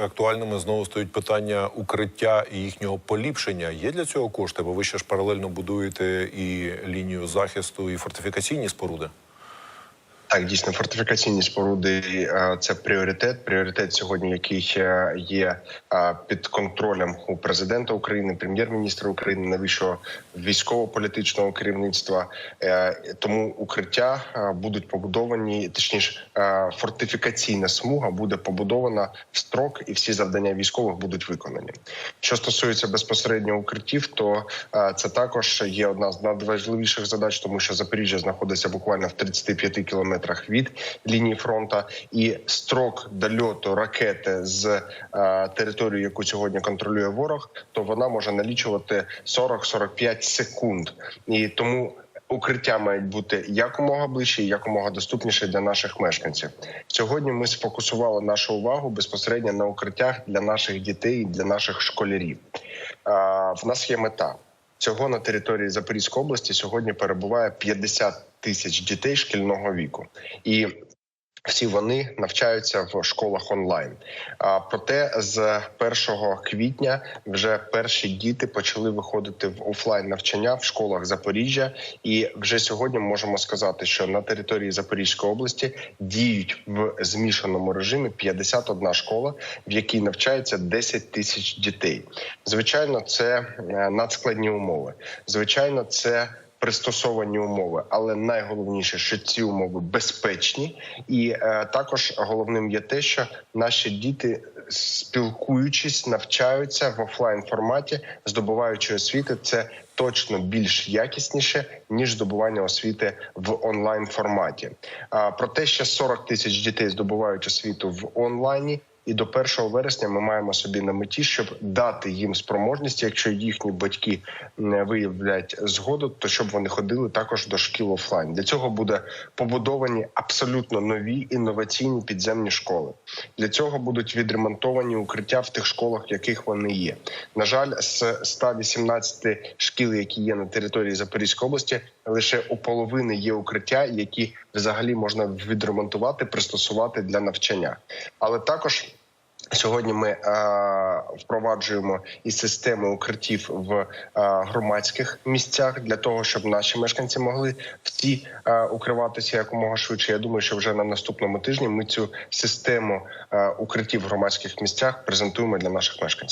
актуальними знову стають питання укриття і їхнього поліпшення. Є для цього кошти? Бо ви ще ж паралельно будуєте і лінію захисту, і фортифікаційні споруди. Так, дійсно, фортифікаційні споруди е, це пріоритет. Пріоритет сьогодні, який е, є е, під контролем у президента України, прем'єр-міністра України, найвищого військово-політичного керівництва. Тому укриття будуть побудовані, точніше, фортифікаційна смуга буде побудована в строк, і всі завдання військових будуть виконані. Що стосується безпосередньо укриттів, то це також є одна з надважливіших задач, тому що Запоріжжя знаходиться буквально в 35 кілометрах від лінії фронту, і строк дольоту ракети з е, території, яку сьогодні контролює ворог, то вона може налічувати 40-45 секунд, і тому. Укриття мають бути якомога ближче якомога доступніше для наших мешканців. Сьогодні ми сфокусували нашу увагу безпосередньо на укриттях для наших дітей, для наших школярів. А, в нас є мета. Цього на території Запорізької області сьогодні перебуває 50 тисяч дітей шкільного віку, і всі вони навчаються в школах онлайн. А проте з 1 квітня вже перші діти почали виходити в офлайн навчання в школах Запоріжжя. І вже сьогодні можемо сказати, що на території Запорізької області діють в змішаному режимі 51 школа, в якій навчається 10 тисяч дітей. Звичайно, це е, надскладні умови. Звичайно, це пристосовані умови, але найголовніше, що ці умови безпечні, і е, також головним є те, що наші діти, спілкуючись, навчаються в офлайн форматі, здобуваючи освіти, це точно більш якісніше ніж здобування освіти в онлайн форматі. А про те, що 40 тисяч дітей здобувають освіту в онлайні. І до 1 вересня ми маємо собі на меті, щоб дати їм спроможність, якщо їхні батьки не виявлять згоду, то щоб вони ходили також до шкіл офлайн. Для цього буде побудовані абсолютно нові інноваційні підземні школи. Для цього будуть відремонтовані укриття в тих школах, в яких вони є. На жаль, з 118 шкіл, які є на території Запорізької області, лише у половини є укриття, які взагалі можна відремонтувати, пристосувати для навчання, але також. Сьогодні ми а, впроваджуємо і систему укриттів в а, громадських місцях для того, щоб наші мешканці могли всі а, укриватися якомога швидше. Я думаю, що вже на наступному тижні ми цю систему а, укриттів в громадських місцях презентуємо для наших мешканців.